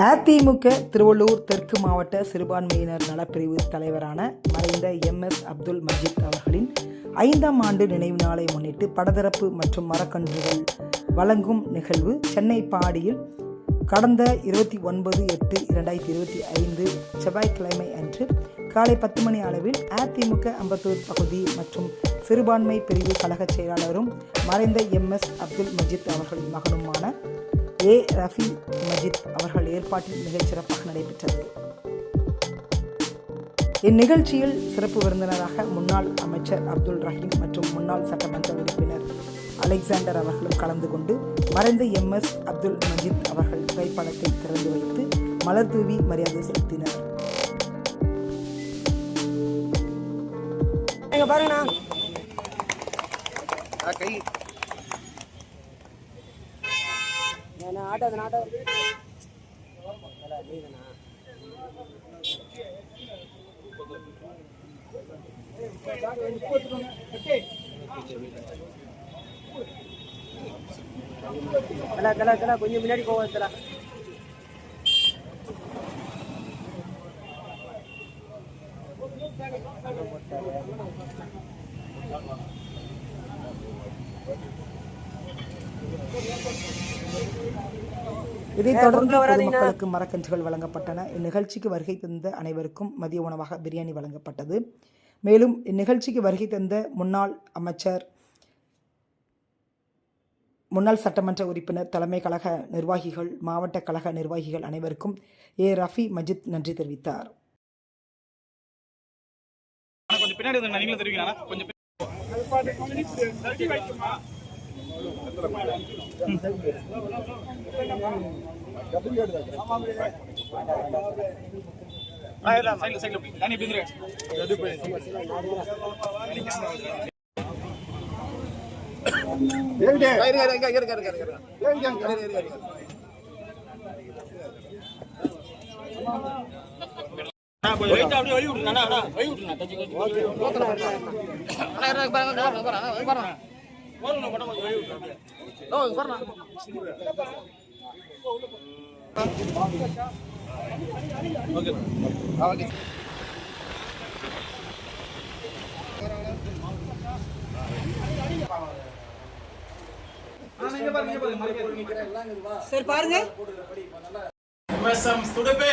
அதிமுக திருவள்ளூர் தெற்கு மாவட்ட சிறுபான்மையினர் நலப்பிரிவு தலைவரான மறைந்த எம் எஸ் அப்துல் மஜித் அவர்களின் ஐந்தாம் ஆண்டு நினைவு நாளை முன்னிட்டு படதரப்பு மற்றும் மரக்கன்றுகள் வழங்கும் நிகழ்வு சென்னை பாடியில் கடந்த இருபத்தி ஒன்பது எட்டு இரண்டாயிரத்தி இருபத்தி ஐந்து செவ்வாய்க்கிழமை அன்று காலை பத்து மணி அளவில் அதிமுக அம்பத்தூர் பகுதி மற்றும் சிறுபான்மை பிரிவு கழக செயலாளரும் மறைந்த எம் எஸ் அப்துல் மஜித் அவர்களின் மகனுமான ஏ. ரஃபி மஜித் அவர்கள் ஏற்பாட்டில் மிகச் சிறப்பாக நடைபெற்றது. இந்நிகழ்ச்சியில் சிறப்பு விருந்தினராக முன்னாள் அமைச்சர் அப்துல் ரஹீம் மற்றும் முன்னாள் சட்டமன்ற உறுப்பினர் அலெக்சாண்டர் அவர்களும் கலந்து கொண்டு மறைந்த எம். எஸ். அப்துல் மஜித் அவர்கள் புகைப்படத்தை திறந்து வைத்து மலர் தூவி மரியாதை செலுத்தினர். இங்க பாருங்கண்ணா கை நான் ஆட்டோ நான் ஆட்டோ கொஞ்சம் முன்னாடி போவோம் இதைத் தொடர்ந்து பொதுமக்களுக்கு மரக்கன்றுகள் வழங்கப்பட்டன. இந்நிகழ்ச்சிக்கு வருகை தந்த அனைவருக்கும் மதிய உணவாக பிரியாணி வழங்கப்பட்டது. மேலும் இந்நிகழ்ச்சிக்கு வருகை தந்த முன்னாள் அமைச்சர் முன்னாள் சட்டமன்ற உறுப்பினர் தலைமை கழக நிர்வாகிகள் மாவட்ட கழக நிர்வாகிகள் அனைவருக்கும் ஏ. ரஃபி மஜித் நன்றி தெரிவித்தார். கொஞ்சம் பின்னாடி. அப்படியே வழி விட்டுருங்க, அண்ணா, அண்ணா, வழி விட்டுருங்க, ஓகே. சரி பாருங்க துடுப்பே.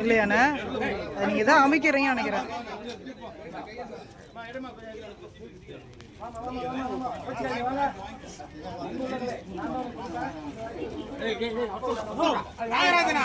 இல்லையாண்ணே நீங்கள் தான் அமைக்கிறீங்க நினைக்கிறேன் நாகராஜனா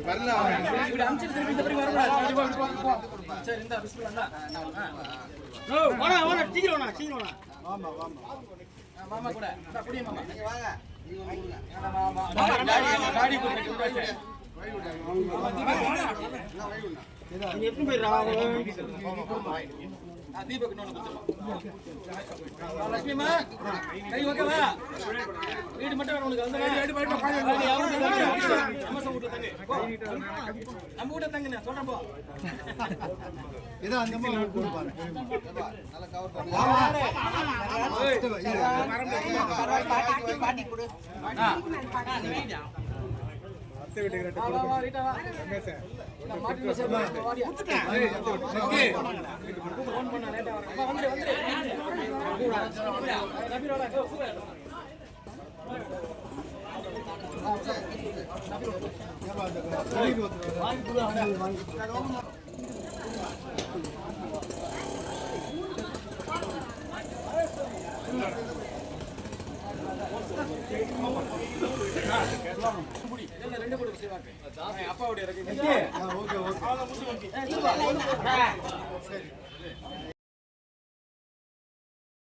டென்ன சொல்லு ஓ மாமா கூட இந்தா, மாமா மாமா, டாடி, டாடி கூட்டிட்டு எப்படி போயிடுறா தீபக் இன்னொன்று கொடுத்துருவோம் லட்சுமிமா கை ஓகேவா வீடு மட்டும் உனக்கு அந்த யாரும் நம்ம வீட்டுல தங்கு போ. நம்ம வீட்டுல போ வா. நான் மாட்டி வச்சு வா, வாடியா. ஓகே. ஃபோன் பண்ணா லேட்டா ரெண்டு கூட செய்வாங்க. அப்பாவுடைய ரெக்கமெண்ட்